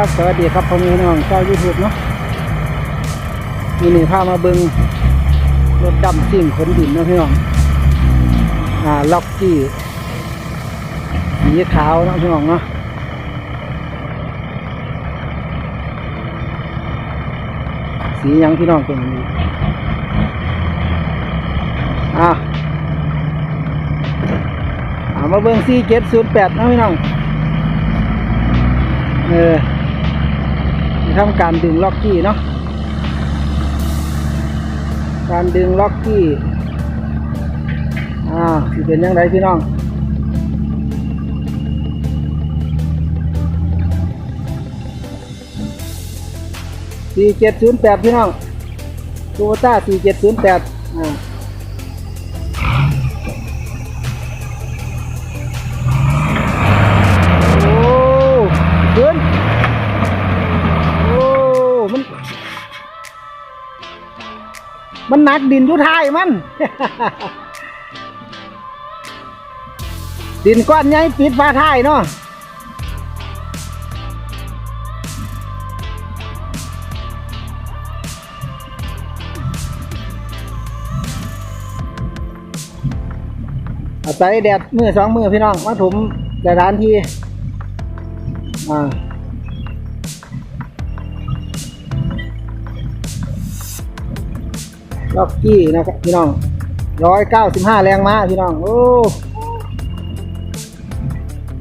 สวัสดีครับพ่อแม่น้องเจ้ายูทูบเนาะมีหนี่พามาเบิงรถดำสิ่งขนดินนะพี่น้องอ่าล็อกกี้สีขาวนะพี่น้องเนาะสียังพี่น้องเป็นอ่างนี้อ่าเอามาเบิ่งสี่เจ็ดศูนย์แปดนะพี่น้อง เออ ทำการดึงล็อกกี้เนาะการดึงล็อกกี้อ่าสิเป็นยังไงพี่น้องสี่เจ็ดศูนย์แปดพี่น้องโตโยต้าสี่เจ็ดศูนย์แปดอ่า มันหนักดินทุท้ายมัน ดินก้อนใหญ่ปิดฟ้าท้ายเนาะอาศัยแดดมือสองมือพี่น้องมาถมสถานที่อ่า ล็อกกี้นะครับพี่น้องร้อยเก้าสิบห้าแรงม้าพี่น้อง โอ้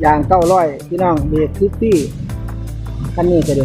อย่างเก้าร้อยพี่น้องเบรกฟิฟตี้คันนี้จะเดี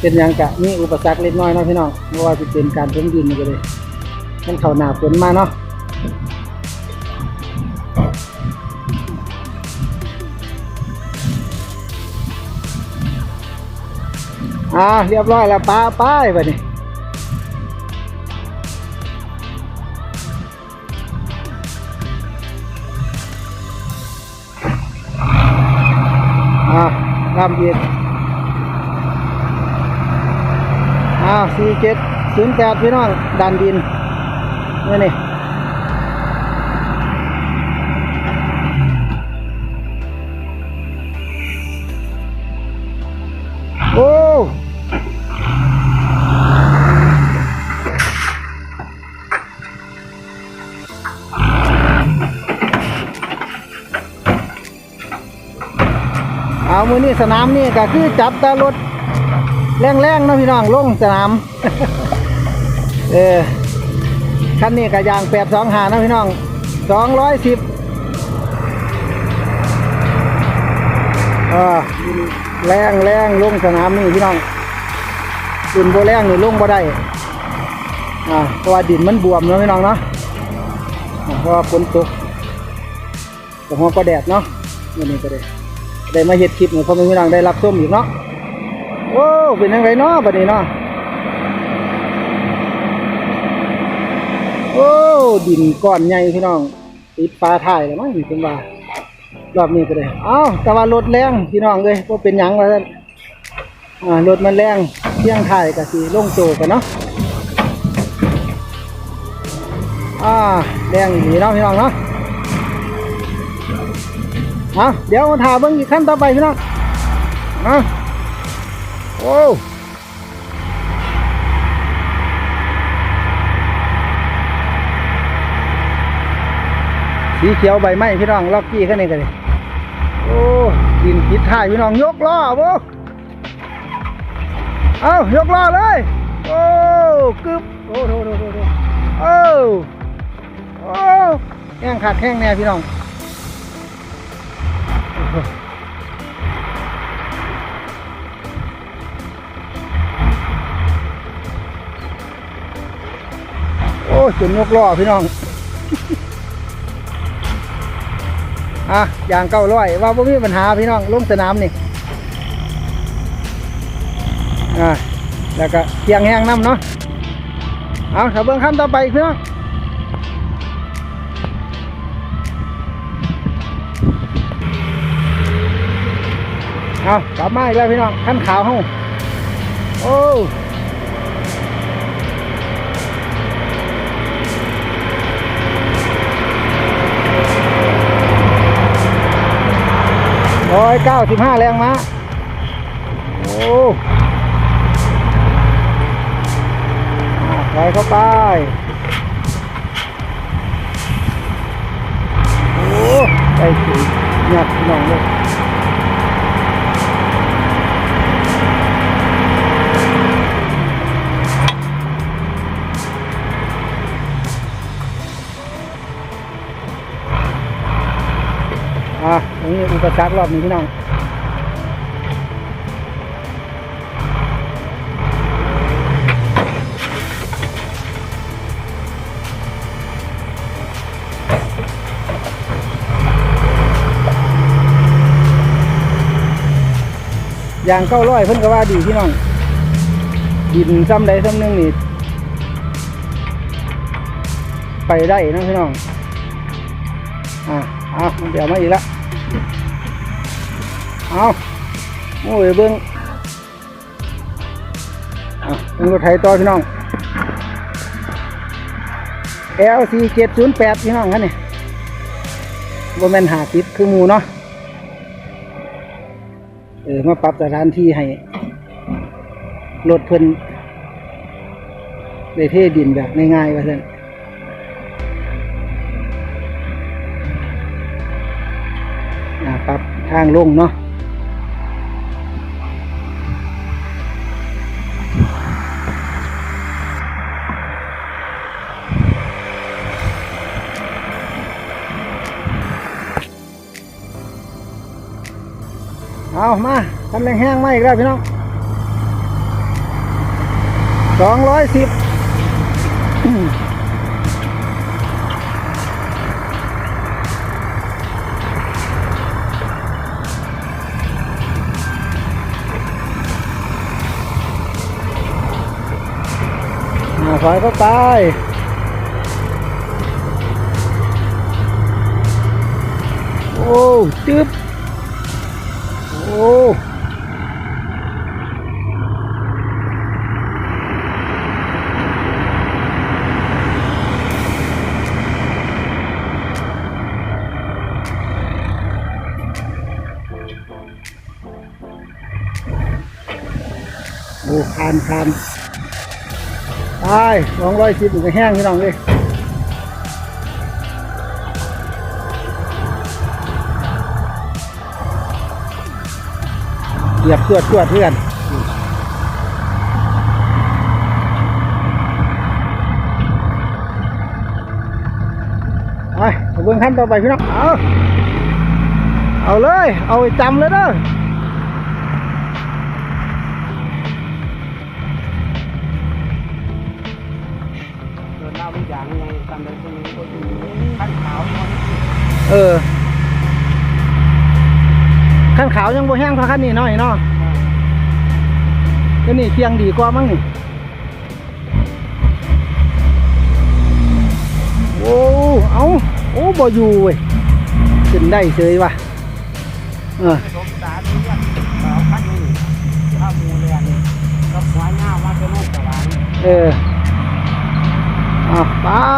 เป็นยังกะมีอุปสรรคเล็กน้อยเนาะพี่น้องเพราะว่าจะเป็นการพ้นดินนี่ก็เลยมันเข้าหนาฝนมาเนาะอ่าเรียบร้อยแล้วป้าป้ายไปนี่อ่าลำเย็น อ่าสี่เจ็ดศูนย์แปดพี่น้องดันดินนี่นี่โอ้เอามือนี่สนามนี่ก็คือจับตารถ แรงๆเนาะพี่น้องลงสนาม เออคันนี้ก็ยางแปดสองหานะพี่น้องสองร้อยสิบอ่าแรงแรงลงสนามนี่พี่น้องดินโบแรงนี่ลงบ่ได้อ่าเพราะว่าดินมันบวมเนาะพี่น้องเนาะอ่าเพราะว่าฝนตกแต่หัวก็แดดเนาะนี่นี่ก็ได้ได้มาเห็ดคลิปนี่พ่อแม่พี่น้องได้รับส้มอีกเนาะ โอ้เป็นยังไงเนาะบัดนี้เนาะโอ้ดินก้อนใหญ่พี่น้องติดปลาถ่ายแล้วมั้งเป็นว่ารอบนี้ก็ได้เอ้าแต่ว่ารถแรงพี่น้องเลยว่าเป็นหยังวะท่านอ่ารถมันแรงเที่ยงถ่ายกับสีลงโจกันเนาะอ่าแรงอีเนาะพี่น้องเนาะเอาเดี๋ยวมาถ่าเบิ้งอีกขั้นต่อไปพี่น้องอะ โอ้สีเขียวใบไม้พี่น้องล็อกกี้ขึ้นนี่กันเลยโอ้ดินผิดท่ายพี่น้องยกล้อโบเอายกล้อเลย โอ้กึบโอ้โหโหโหโหโอ้โอ้แห้งขาดแห้งแน่พี่น้อง จนยกล่อพี่น้อง อะอย่างเก้าร้อยว่าไม่มีปัญหาพี่น้องลงสนามนี่ อะแล้วก็เคียงแห้งน้ำเนาะ เอาถ้าเบิ้งขั้นต่อไปพี่น้องเอากลับมาอีกแล้วพี่น้องขั้นขาวห้องโอ้ ร้อยเก้าสิบห้าแรงม้าโอ้อะไปเข้าไปโอ้ได้สีหนักหน่องเลย นี้อุปสรรครอบนี้พี่น้องอย่างเก้าร้อยเพิ่นก็ว่าดีพี่น้อง ดินซ้ำใดซ้ำหนึ่งนี่ไปได้นะพี่น้อง อะเอาเดี๋ยวมาอีกละ เอาโอ้ยเบิ้งอะเป็นรถไถต่อพี่น้อง LC 708พี่น้องกันนี่บ่แม่นหาติดคือหมูเนาะ เออ มาปรับสถานที่ให้รถเพิ่นได้เทดินแบบง่ายๆว่าซั่นปรับทางลงเนาะ มแรงแห้งมาอีกแล้วพี่น้องสองร้อยสิบมายเข้าไปโอ้จึ๊บ คานคานตายสองร้อยสิบอยู่ในแห้งพี่น้องเลยเหยียบตรวจตรวจเพื่อนไปเบื้องขั้นต่อไปพี่น้อง เอา เอาเลย เอาไปจำเลยเด้อ เออขั้นขาวยังบ่แห้งเท่าขั้นนี้น้อยเนาะก็นี่เพียงดีกว่ามั้งนี่โอ้เอาโอ้บ่อยู่เว้ยขึ้นได้เฉยว่ะเออผสมสารนี่ก็เอาขั้นนี้ข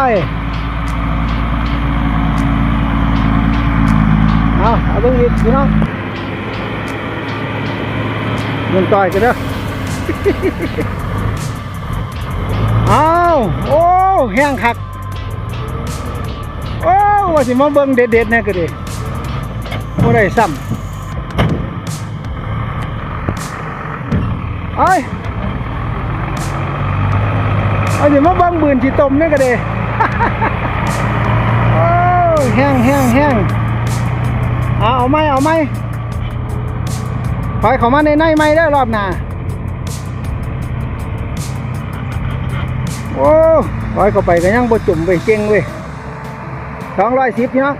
้ เอาเอาเบิ่งอีกพี่น้องเงินต่อยกันเด้อเอาโอ้แห้งคักโอ้ว่าสิมาเบิ่งเด็ดๆแน่ก็ดิบ่ได้ซ้ำเอ้ยเอาสิมาเบิ่งบืนสิต้มแน่ก็ดิโอ้แห้งแห้งแห้ง เอาเอาไหมเอาไหมถอยเข้ามาในในไหมได้รอบหน้าโอ้ร้อยเข้าไปก็ยังบ่จุ่มไปเก่งเว้ยสองร้อยสิบเนาะ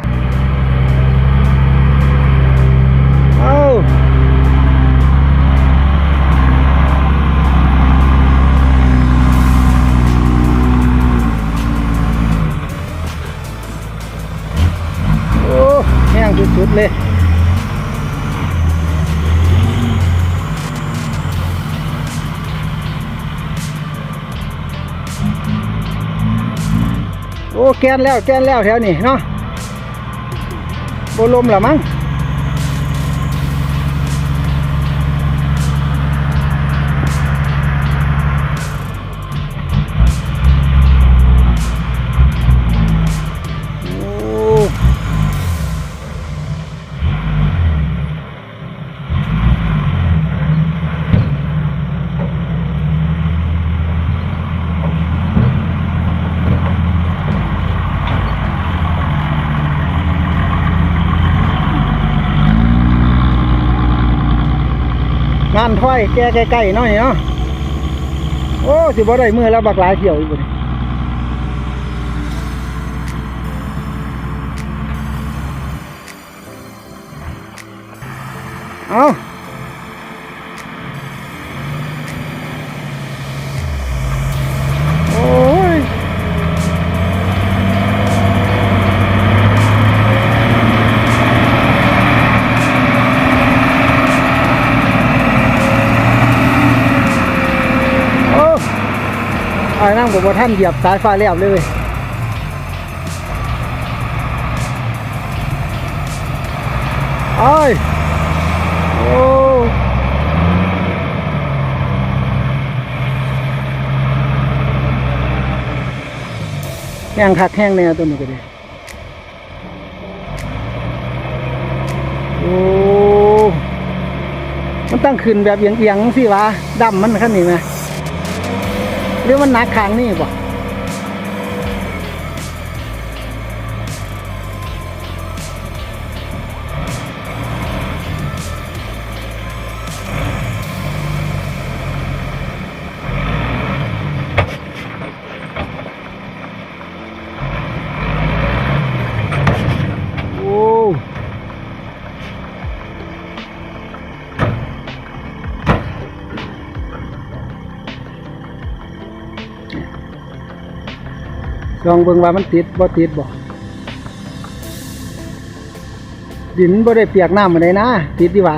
ุดๆเลยโอ้แกนแล้วแกนแล้วแถวนี้เนาะบลมหรอมั้ง อยแก้ใกล้ๆเนาะนี่เนาะโอ้สิบ่ได้มือแล้วบักหลายเที่ยวอีกบ่เอา อ้นั่งบอกว่าท่านเหยียบสายไฟ้าแลบเลยเว้ยไอ้ยโอ้แห้งคักแห้งแน่ตัวนี้ก็ดีโอ้ มันตั้งขึ้นแบบเอียงๆสิวะดำมันขั้นนี้ไหม หรือมันหนักขางนี่บ่ ลองเบิ่งว่ามันติดบ่ติดบ่ดินบ่ได้เปียกน้ำมาเลยนะ ติดดีว่า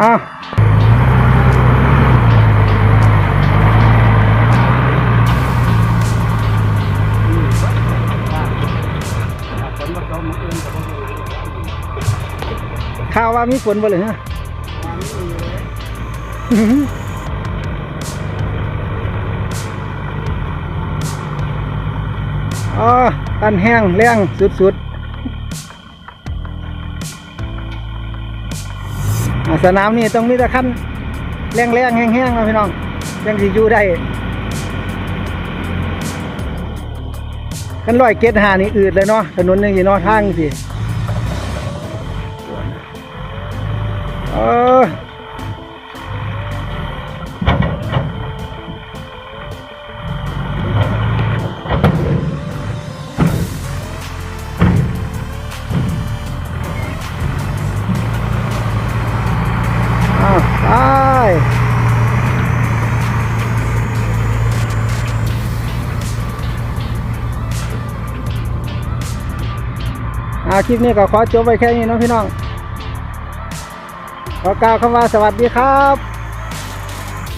อ้าวฝนมาตกมาเอื้นกับพวกนี้ข่าวว่ามีฝนบ่เลยฮะอ๋อตันแห้งแรงสุดๆ สนามนี่ต้องมีตะขั้นแรงๆแห้งๆนะพี่น้องยังสิอยู่ได้กันลอยเกตหานี่อืดเลยเนาะถนนยังสิเนาะทางสิเออ คลิปนี้ก็ขอจบไปแค่นี้นะพี่น้อง ขอกล่าวคำว่าสวัสดีครับ